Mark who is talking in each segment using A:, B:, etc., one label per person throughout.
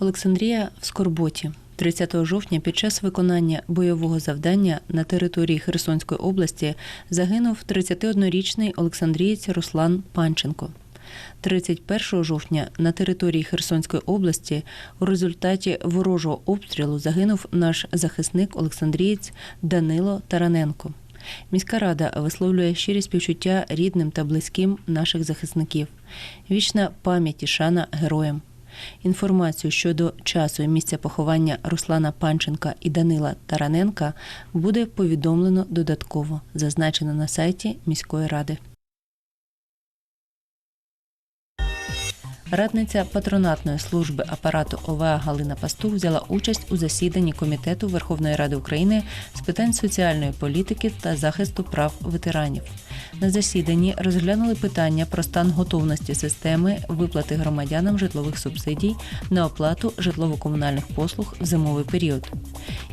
A: Олександрія в Скорботі. 30 жовтня під час виконання бойового завдання на території Херсонської області загинув 31-річний олександрієць Руслан Панченко. 31 жовтня на території Херсонської області у результаті ворожого обстрілу загинув наш захисник Олександрієць Данило Тараненко. Міська рада висловлює щирі співчуття рідним та близьким наших захисників. Вічна пам'ять і шана героям. Інформацію щодо часу і місця поховання Руслана Панченка і Данила Тараненка буде повідомлено додатково, зазначено на сайті міської ради. Радниця патронатної служби апарату ОВА Галина Пастух взяла участь у засіданні Комітету Верховної Ради України з питань соціальної політики та захисту прав ветеранів. На засіданні розглянули питання про стан готовності системи виплати громадянам житлових субсидій на оплату житлово-комунальних послуг в зимовий період.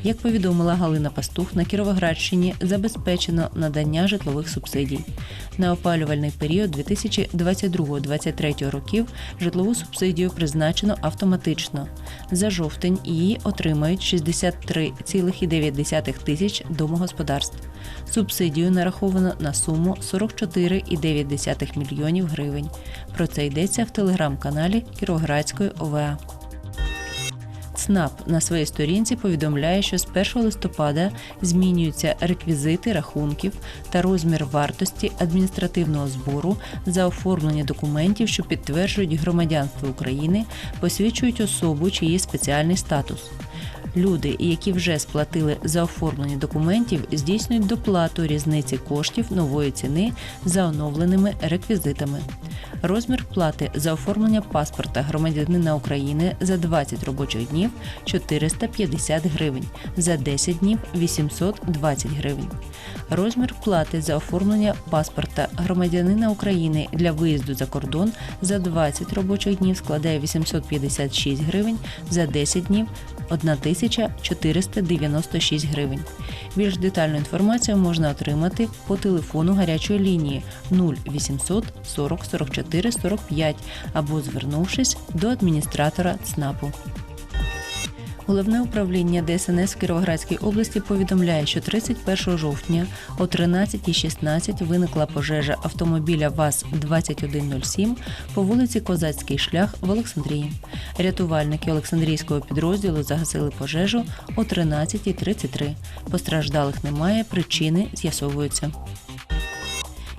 A: Як повідомила Галина Пастух, на Кіровоградщині забезпечено надання житлових субсидій. На опалювальний період 2022-2023 років житлову субсидію призначено автоматично. За жовтень її отримають 63,9 тисяч домогосподарств. Субсидію нараховано на суму 44,9 мільйонів гривень. Про це йдеться в телеграм-каналі Кіровоградської ОВА. ЦНАП на своїй сторінці повідомляє, що з 1 листопада змінюються реквізити рахунків та розмір вартості адміністративного збору за оформлення документів, що підтверджують громадянство України, посвідчують особу чи є спеціальний статус. Люди, які вже сплатили за оформлення документів, здійснюють доплату різниці коштів нової ціни за оновленими реквізитами. Розмір плати за оформлення паспорта громадянина України за 20 робочих днів 450 гривень, за 10 днів 820 гривень. Розмір плати за оформлення паспорта громадянина України для виїзду за кордон за 20 робочих днів складає 856 гривень, за 10 днів 1496 гривень. Більш детальну інформацію можна отримати по телефону гарячої лінії 0800 40 44 45 або звернувшись до адміністратора ЦНАПу. Головне управління ДСНС в Кіровоградській області повідомляє, що 31 жовтня о 13.16 виникла пожежа автомобіля ВАЗ-2107 по вулиці Козацький шлях в Олександрії. Рятувальники Олександрійського підрозділу загасили пожежу о 13.33. Постраждалих немає, причини з'ясовуються.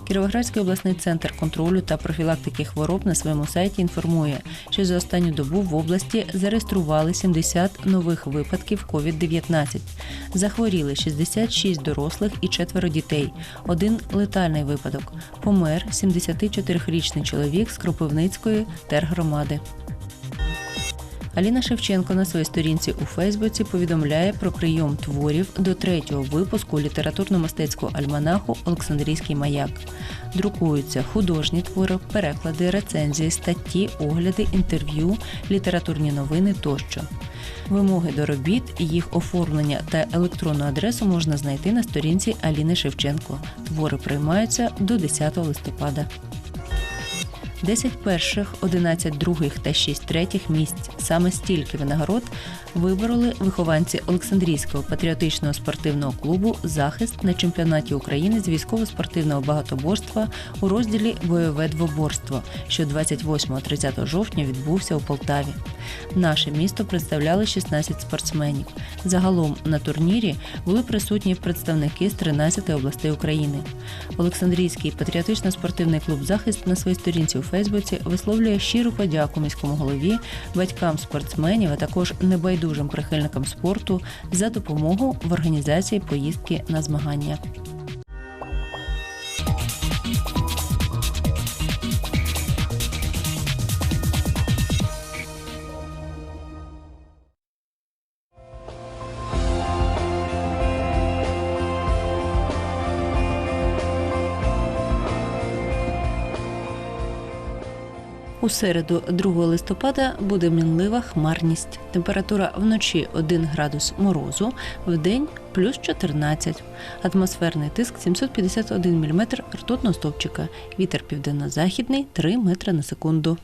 A: Кіровоградський обласний центр контролю та профілактики хвороб на своєму сайті інформує, що за останню добу в області зареєстрували 70 нових випадків COVID-19. Захворіли 66 дорослих і четверо дітей. Один летальний випадок. Помер 74-річний чоловік з Кропивницької тергромади. Аліна Шевченко на своїй сторінці у Фейсбуці повідомляє про прийом творів до третього випуску літературно-мистецького альманаху Олександрійський маяк. Друкуються художні твори, переклади, рецензії, статті, огляди, інтерв'ю, літературні новини тощо. Вимоги до робіт, їх оформлення та електронну адресу можна знайти на сторінці Аліни Шевченко. Твори приймаються до 10 листопада. 10 перших, 11 других та 6 третіх місць. Саме стільки винагород вибороли вихованці Олександрійського патріотичного спортивного клубу Захист на чемпіонаті України з військово-спортивного багатоборства у розділі Бойове двоборство, що 28-30 жовтня відбувся у Полтаві. Наше місто представляли 16 спортсменів. Загалом на турнірі були присутні представники з 13 областей України. Олександрійський патріотично-спортивний клуб Захист на своїй сторінці у Фейсбуці висловлює щиру подяку міському голові, батькам спортсменів, а також небайдужим прихильникам спорту за допомогу в організації поїздки на змагання. У середу, 2 листопада, буде мінлива хмарність. Температура вночі 1 градус морозу, вдень плюс 14. Атмосферний тиск 751 мм ртутного стовпчика. Вітер південно-західний 3 метри на секунду.